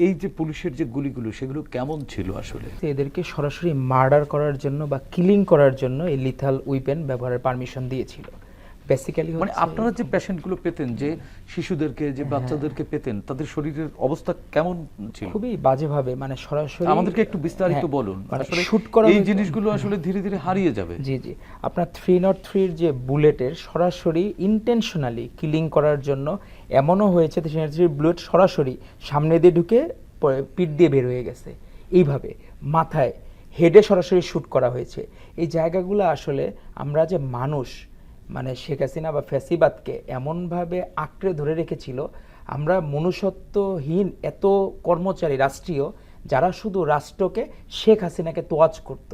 এই যে পুলিশের যে গুলিগুলো সেগুলো কেমন ছিল আসলে? এদেরকে সরাসরি মার্ডার করার জন্য বা কিলিং করার জন্য এই লিথাল উইপেন ব্যবহারের পারমিশন দিয়েছিল। বেসিক্যালি মানে আপনারা যে পেশেন্টগুলো পেতেন যে শিশুদেরকে যে বাচ্চাদেরকে পেতেন তাদের শরীরের অবস্থা কেমন ছিল? খুবই বাজেভাবে মানে সরাসরি আমাদেরকে একটু বিস্তারিত হ্যাঁ, বলুন। মানে আসলে শুট করা এই জিনিসগুলো আসলে ধীরে ধীরে হারিয়ে যাবে। জি জি। আপনার থ্রি নট থ্রির যে বুলেটের সরাসরি ইন্টেনশনালি কিলিং করার জন্য এমনও হয়েছে নট বুলেট সরাসরি সামনে দিয়ে ঢুকে পিঠ দিয়ে বের হয়ে গেছে। এইভাবে মাথায় হেডে সরাসরি শ্যুট করা হয়েছে। এই জায়গাগুলো আসলে আমরা যে মানুষ মানে শেখ হাসিনা বা ফ্যাসিবাদকে এমনভাবে আঁকড়ে ধরে রেখেছিল, আমরা মনুষ্যত্বহীন এত কর্মচারী রাষ্ট্রীয় যারা শুধু রাষ্ট্রকে শেখ হাসিনাকে তোয়াজ করত,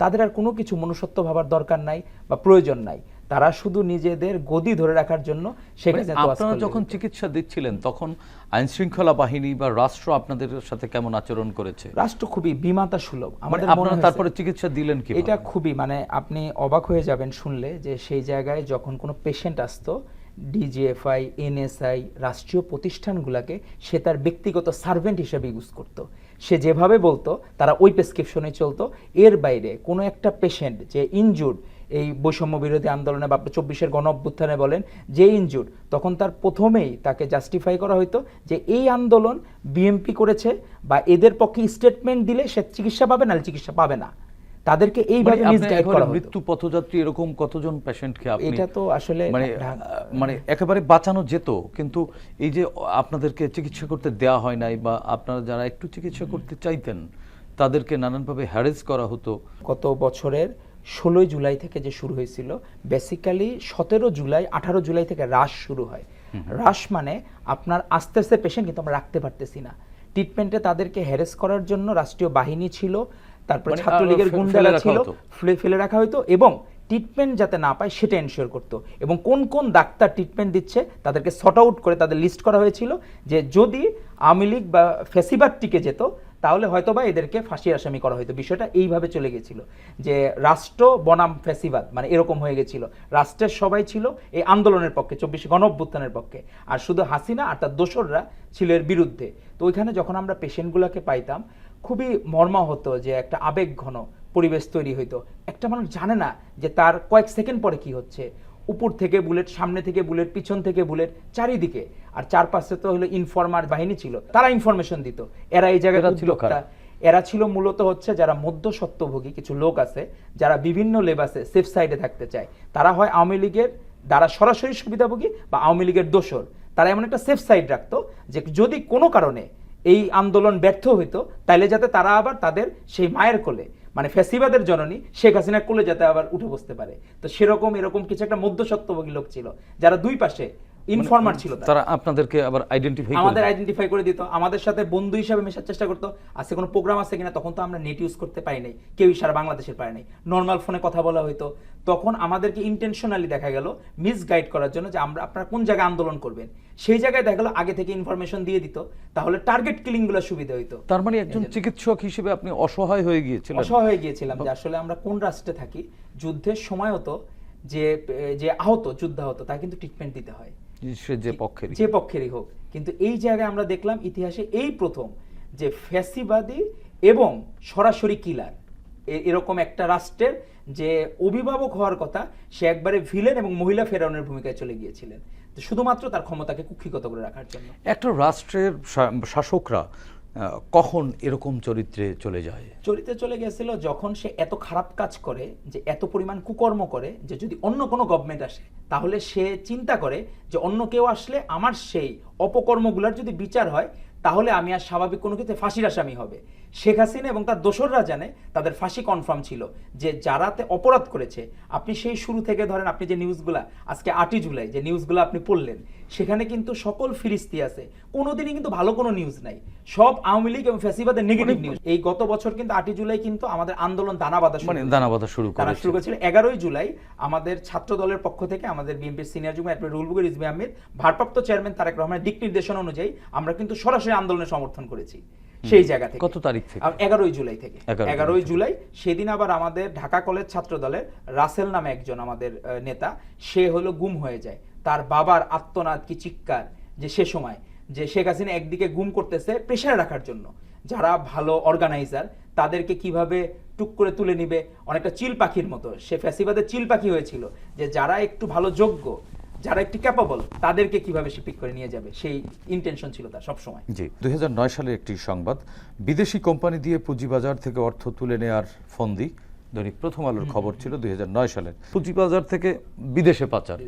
তাদের আর কোনো কিছু মনুষ্যত্ব ভাবার দরকার নাই বা প্রয়োজন নাই। তারা শুধু নিজেদের গদি ধরে রাখার জন্য শেখ মানে আপনারা যখন চিকিৎসা দিচ্ছিলেন তখন আইন শৃঙ্খলা বাহিনী বা রাষ্ট্র আপনাদের সাথে কেমন আচরণ করেছে? রাষ্ট্র খুবই বিমাতা সুলভ। মানে আমাদের আপনারা তারপরে চিকিৎসা দিলেন কি এটা খুবই মানে আপনি অবাক হয়ে যাবেন শুনলে যে সেই জায়গায় যখন কোনো পেশেন্ট আসতো ডিজিএফআই এনএসআই রাষ্ট্রীয় প্রতিষ্ঠানগুলোকে সে তার ব্যক্তিগত সার্ভেন্ট হিসেবে ইউজ করত। সে যেভাবে বলতো তারা ওই প্রেসক্রিপশনে চলতো। এর বাইরে কোনো একটা পেশেন্ট যে ইনজুর্ড এই বৈষম্য বিরোধী আন্দোলনে বা চব্বিশের গণ অভ্যুত্থানে বলেন যে ইনজুর্ড তখন তার প্রথমেই তাকে জাস্টিফাই করা হয়তো যে এই আন্দোলন বিএমপি করেছে বা এদের পক্ষে স্টেটমেন্ট দিলে সে চিকিৎসা পাবে নাহলে চিকিৎসা পাবে না। তাদেরকে এইভাবে মানে মিসগাইড করা মৃত্যু পথযাত্রী এরকম কতজন পেশেন্টকে আপনি এটা তো আসলে মানে মানে একেবারে বাঁচানো যেত কিন্তু এই যে আপনাদেরকে চিকিৎসা করতে দেয়া হয় নাই বা আপনারা যারা একটু চিকিৎসা করতে চাইতেন তাদেরকে নানানভাবে হ্যারেস করা হতো। কত বছরের ষোলোই জুলাই থেকে যে শুরু হয়েছিল বেসিক্যালি সতেরো জুলাই আঠারো জুলাই থেকে রাশ শুরু হয়। রাশ মানে আপনার আস্তে আস্তে পেশেন্ট কিন্তু আমরা রাখতে পারতেছি না। ট্রিটমেন্টে তাদেরকে হ্যারেস করার জন্য রাষ্ট্রীয় বাহিনী ছিল তারপরে মানে ছাত্রলীগের গুন্ডারা ছিল। ফেলে ফেলে রাখা হতো এবং ট্রিটমেন্ট যাতে না পায় সেটা এনশিওর করতো। এবং কোন কোন ডাক্তার ট্রিটমেন্ট দিচ্ছে তাদেরকে শর্ট আউট করে তাদের লিস্ট করা হয়েছিল যে যদি আওয়ামী লীগ বা ফেসিবাদ টিকে যেত তাহলে হয়তো বা এদেরকে ফাঁসি আসামি করা হতো বিষয়টা এইভাবে চলে গেছিল যে রাষ্ট্র বনাম ফেসিবাদ মানে এরকম হয়ে গেছিল। রাষ্ট্রের সবাই ছিল এই আন্দোলনের পক্ষে, চব্বিশে গণ অভ্যুত্থানের পক্ষে। আর শুধু হাসিনা আর তার দোসররা ছিল এর বিরুদ্ধে। তো ওইখানে যখন আমরা পেশেন্টগুলোকে পাইতাম, খুবই মর্মা হতো যে একটা আবেগ ঘন পরিবেশ তৈরি হইতো। একটা মানুষ জানে না যে তার কয়েক সেকেন্ড পরে কি হচ্ছে। উপর থেকে বুলেট সামনে থেকে বুলেট পিছন থেকে বুলেট চারিদিকে। আর চারপাশে তো হলো ইনফরমার বাহিনী ছিল তারা ইনফরমেশন দিত। এরা এই জায়গাটা ছিল এরা ছিল মূলত হচ্ছে যারা মধ্য সত্যভোগী কিছু লোক আছে যারা বিভিন্ন লেবাসে সেফ সাইডে থাকতে চায়। তারা হয় আওয়ামী লীগের দ্বারা সরাসরি সুবিধাভোগী বা আওয়ামী লীগের দোসর তারা এমন একটা সেফ সাইড রাখতো যে যদি কোনো কারণে এই আন্দোলন ব্যর্থ হইতো তাইলে যাতে তারা আবার তাদের সেই মায়ের কোলে মানে ফ্যাসিবাদের জননী শেখ হাসিনা কোলে যাতে আবার উঠে বসতে পারে। তো সেরকম এরকম কিছু একটা মধ্য সত্যভোগী লোক ছিল, যারা দুই পাশে ইনফরমার ছিল তারা। আপনাদেরকে আবার আইডেন্টিফাই আমাদের আইডেন্টিফাই করে দিত। আমাদের সাথে বন্ধু হিসাবে মেশার চেষ্টা করতো। আজকে কোনো প্রোগ্রাম আছে কিনা তখন তো আমরা নেট ইউজ করতে পারি নাই। কেউই সারা বাংলাদেশের পারে নাই। নর্মাল ফোনে কথা বলা হইতো। তখন আমাদেরকে ইন্টেনশনালি দেখা গেল মিস গাইড করার জন্য যে আমরা আপনারা কোন জায়গায় আন্দোলন করবেন। সেই জায়গায় দেখা গেল আগে থেকে ইনফরমেশন দিয়ে দিত। তাহলে টার্গেট কিলিংগুলো সুবিধা হইতো। তার মানে একজন চিকিৎসক হিসেবে আপনি অসহায় হয়ে গিয়েছিলেন। অসহায় হয়ে গিয়েছিলাম যে আসলে আমরা কোন রাষ্ট্রে থাকি? যুদ্ধের সময় হতো যে যে আহত যুদ্ধাহত তা কিন্তু ট্রিটমেন্ট দিতে হয়। যে পক্ষের যে পক্ষেরই হোক। কিন্তু এই জায়গায় আমরা দেখলাম ইতিহাসে এই প্রথম যে ফ্যাসিবাদী এবং সরাসরি কিলার। এরকম একটা রাষ্ট্রের যে অভিভাবক হওয়ার কথা সে একবারে ভিলেন এবং মহিলা ফেরাউনের ভূমিকায় চলে গিয়েছিলেন। শুধুমাত্র তার ক্ষমতাকে কুক্ষিগত করে রাখার জন্য। একটা রাষ্ট্রের শাসকরা কখন এরকম চরিত্রে চলে যায়? চরিত্রে চলে গেছিল যখন সে এত খারাপ কাজ করে, যে এত পরিমাণ কুকর্ম করে, যে যদি অন্য কোনো গভর্নমেন্ট আসে, তাহলে সে চিন্তা করে যে অন্য কেউ আসলে আমার সেই অপকর্মগুলোর যদি বিচার হয়, তাহলে আমি আর স্বাভাবিক কোনো কিছু ফাঁসির আসামি হবে। শেখ হাসিনা এবং তার দোসররা জানে তাদের ফাঁসি কনফার্ম ছিল যে যারাতে অপরাধ করেছে আপনি সেই শুরু থেকে ধরেন আপনি যে নিউজগুলা আজকে আটই জুলাই যে নিউজগুলো আপনি পড়লেন সেখানে কিন্তু সকল ফিরিস্তি আছে। কোনোদিনই কিন্তু ভালো কোনো নিউজ নাই। সব আওয়ামী লীগ এবং ফ্যাসিবাদের নেগেটিভ নিউজ এই গত বছর কিন্তু আটই জুলাই কিন্তু আমাদের আন্দোলন দানা বাঁধা শুরু মানে। দানা বাঁধা শুরু করেছে। শুরু করেছিল এগারোই জুলাই। আমাদের ছাত্র দলের পক্ষ থেকে আমাদের বিএনপির সিনিয়র যুগ্ম অ্যাডভোকেট রুল বুকের ইসমি আহমেদ ভারপ্রাপ্ত চেয়ারম্যান তারেক রহমানের দিক নির্দেশনা অনুযায়ী আমরা কিন্তু সরাসরি আন্দোলনের সমর্থন করেছি। সেই জায়গা থেকে। কত তারিখ থেকে? এগারোই জুলাই থেকে। এগারোই জুলাই সেদিন আবার আমাদের ঢাকা কলেজ ছাত্র দলের রাসেল নামে একজন আমাদের নেতা সে হলো গুম হয়ে যায়। তার বাবার আত্মনাদ কি চিৎকার যে সে সময় যে শেখ হাসিনা একদিকে গুম করতেছে প্রেশারে রাখার জন্য। যারা ভালো অর্গানাইজার তাদেরকে কীভাবে টুক করে তুলে নিবে? অনেকটা চিল পাখির মতো। সে ফ্যাসিবাদের চিল পাখি হয়েছিল যে যারা একটু ভালো যোগ্য যারা একটু ক্যাপাবল তাদেরকে কীভাবে সে পিক করে নিয়ে যাবে? সেই ইন্টেনশন ছিল তার সবসময়। জি দুই সালের একটি সংবাদ। বিদেশি কোম্পানি দিয়ে পুঁজিবাজার থেকে অর্থ তুলে নেওয়ার ফন্দি। দৈনিক প্রথম আলোর খবর ছিল দুই হাজার নয় সালের। পুঁজিবাজার থেকে বিদেশে পাচার।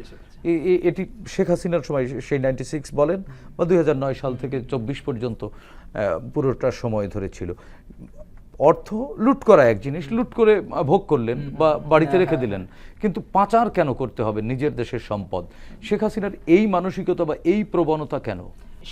এটি শেখ হাসিনার সময় সেই নাইনটি সিক্স বলেন বা দুই হাজার নয় সাল থেকে চব্বিশ পর্যন্ত পুরোটা সময় ধরে ছিল। অর্থ লুট করা এক জিনিস লুট করে ভোগ করলেন বা বাড়িতে রেখে দিলেন। কিন্তু পাচার কেন করতে হবে নিজের দেশের সম্পদ? শেখ হাসিনার এই মানসিকতা বা এই প্রবণতা কেন?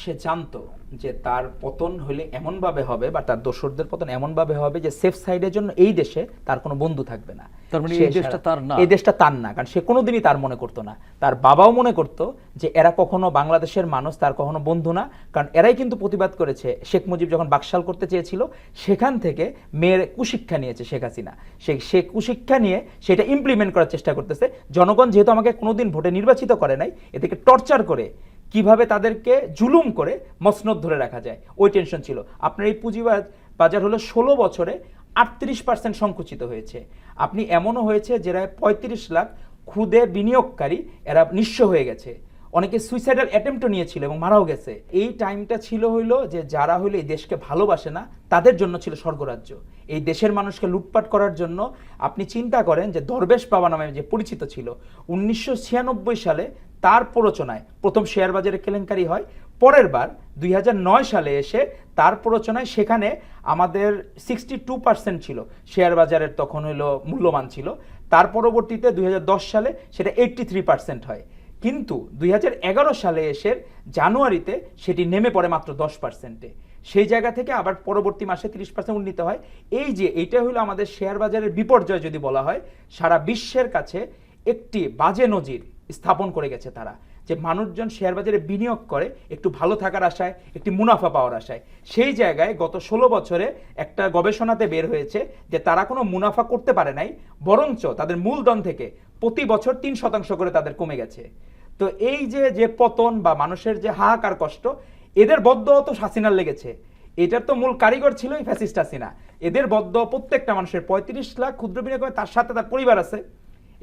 সে জানতো যে তার পতন হলে এমনভাবে হবে বা তার দোসরদের পতন এমনভাবে হবে যে সেফ সাইডের জন্য এই দেশে তার কোনো বন্ধু থাকবে না। তার মানে এই দেশটা তার না? এই দেশটা তার না কারণ সে কোনোদিনই তার মনে করতো না। তার বাবাও মনে করতো যে এরা কখনো বাংলাদেশের মানুষ তার কখনো বন্ধু না কারণ এরাই কিন্তু প্রতিবাদ করেছে। শেখ মুজিব যখন বাকশাল করতে চেয়েছিল সেখান থেকে মেয়ের কুশিক্ষা নিয়েছে শেখ হাসিনা। সে সে কুশিক্ষা নিয়ে সেটা ইমপ্লিমেন্ট করার চেষ্টা করতেছে। জনগণ যেহেতু আমাকে কোনোদিন ভোটে নির্বাচিত করে নাই এদেরকে টর্চার করে কীভাবে তাদেরকে জুলুম করে মসনদ ধরে রাখা যায়, ওই টেনশন ছিল। আপনার এই পুঁজিবাজ বাজার হলো ষোলো বছরে আটত্রিশ পার্সেন্ট সংকুচিত হয়েছে। আপনি এমনও হয়েছে যারা পঁয়ত্রিশ লাখ খুদে বিনিয়োগকারী এরা নিঃস্ব হয়ে গেছে। অনেকে সুইসাইডাল অ্যাটেম্পটও নিয়েছিল এবং মারাও গেছে। এই টাইমটা ছিল হইল যে যারা হইল এই দেশকে ভালোবাসে না, তাদের জন্য ছিল স্বর্গরাজ্য। এই দেশের মানুষকে লুটপাট করার জন্য আপনি চিন্তা করেন যে দরবেশ বাবা নামে যে পরিচিত ছিল, উনিশশো ছিয়ানব্বই সালে তার প্ররোচনায়। প্রথম শেয়ার বাজারে কেলেঙ্কারি হয়। পরের বার দুই হাজার নয় সালে এসে তার প্ররোচনায় সেখানে আমাদের সিক্সটি টু পার্সেন্ট ছিল। শেয়ার বাজারের তখন হলো মূল্যমান ছিল। তার পরবর্তীতে দুই হাজার দশ সালে সেটা এইট্টি থ্রি পার্সেন্ট হয়। কিন্তু দুই হাজার এগারো সালে এসে জানুয়ারিতে সেটি নেমে পড়ে মাত্র দশ পার্সেন্টে সেই জায়গা থেকে আবার পরবর্তী মাসে তিরিশ পার্সেন্ট উন্নীত হয়। এই যে এইটা হলো আমাদের শেয়ার বাজারের বিপর্যয় যদি বলা হয়, সারা বিশ্বের কাছে একটি বাজে নজির স্থাপন করে গেছে তারা। যে মানুষজন শেয়ার বাজারে বিনিয়োগ করে, একটু ভালো থাকার আশায়, একটি মুনাফা পাওয়ার আশায়। সেই জায়গায় গত ষোলো বছরে একটা গবেষণাতে বের হয়েছে যে তারা কোনো মুনাফা করতে পারে নাই, বরঞ্চ তাদের মূলধন থেকে প্রতি বছর তিন শতাংশ করে তাদের কমে গেছে। তো এই যে যে পতন বা মানুষের যে হাহাকার কষ্ট, এদের বদ্ধ তো হাসিনার লেগেছে। এটার তো মূল কারিগর ছিল এই ফ্যাসিস্ট হাসিনা। এদের বদ্ধ প্রত্যেকটা মানুষের পঁয়ত্রিশ লাখ ক্ষুদ্র বিনিয়োগ তার সাথে তার পরিবার আছে।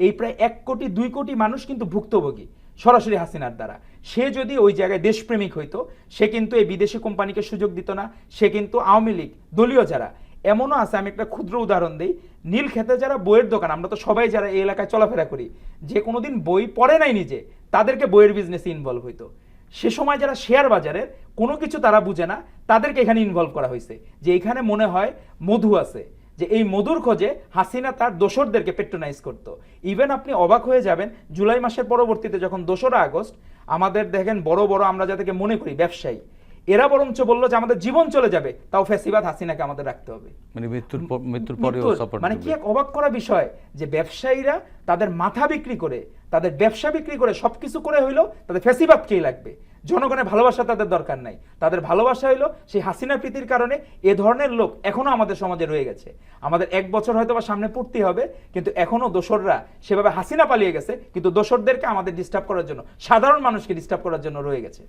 এই প্রায় এক কোটি, দুই কোটি মানুষ কিন্তু ভুক্তভোগী, সরাসরি হাসিনার দ্বারা। সে যদি ওই জায়গায় দেশপ্রেমিক হইতো, সে কিন্তু এই বিদেশি কোম্পানিকে সুযোগ দিত না, সে কিন্তু আওয়ামী লীগ, দলীয় যারা। এমনও আছে, আমি একটা ক্ষুদ্র উদাহরণ দিই। নীল খেতে যারা বইয়ের দোকান, আমরা তো সবাই যারা এই এলাকায় চলাফেরা করি, যে কোনোদিন বই পড়ে নাই নিজে, তাদেরকে বইয়ের বিজনেসে ইনভলভ হইতো। সে সময় যারা শেয়ার বাজারের, কোনো কিছু তারা বুঝে না, তাদেরকে এখানে ইনভলভ করা হয়েছে যে এখানে মনে হয় মধু আছে। যে এই মধুর খোঁজে হাসিনা তার দোসরদেরকে পেট্রোনাইজ করত। ইভেন আপনি অবাক হয়ে যাবেন জুলাই মাসের পরবর্তীতে যখন দোসরা আগস্ট আমাদের দেখেন বড় বড় আমরা যাদেরকে মনে করি ব্যবসায়ী এরা বরঞ্চ বলল যে আমাদের জীবন চলে যাবে তাও ফ্যাসিবাদ হাসিনাকে আমাদের রাখতে হবে। মানে মৃত্যুর মৃত্যুর পরেও মানে কি এক অবাক করা বিষয় যে ব্যবসায়ীরা তাদের মাথা বিক্রি করে তাদের ব্যবসা বিক্রি করে সবকিছু করে হইল তাদের ফেসিবাদকেই লাগবে? জনগণের ভালোবাসা তাদের দরকার নাই। তাদের ভালোবাসা হইল সেই হাসিনা প্রীতির কারণে এ ধরনের লোক এখনও আমাদের সমাজে রয়ে গেছে। আমাদের এক বছর হয়তো বা সামনে পড়তে হবে, কিন্তু এখনও দোসররা সেভাবে হাসিনা পালিয়ে গেছে, কিন্তু দোসরদেরকে আমাদের ডিস্টার্ব করার জন্য, সাধারণ মানুষকে ডিস্টার্ব করার জন্য রয়ে গেছে।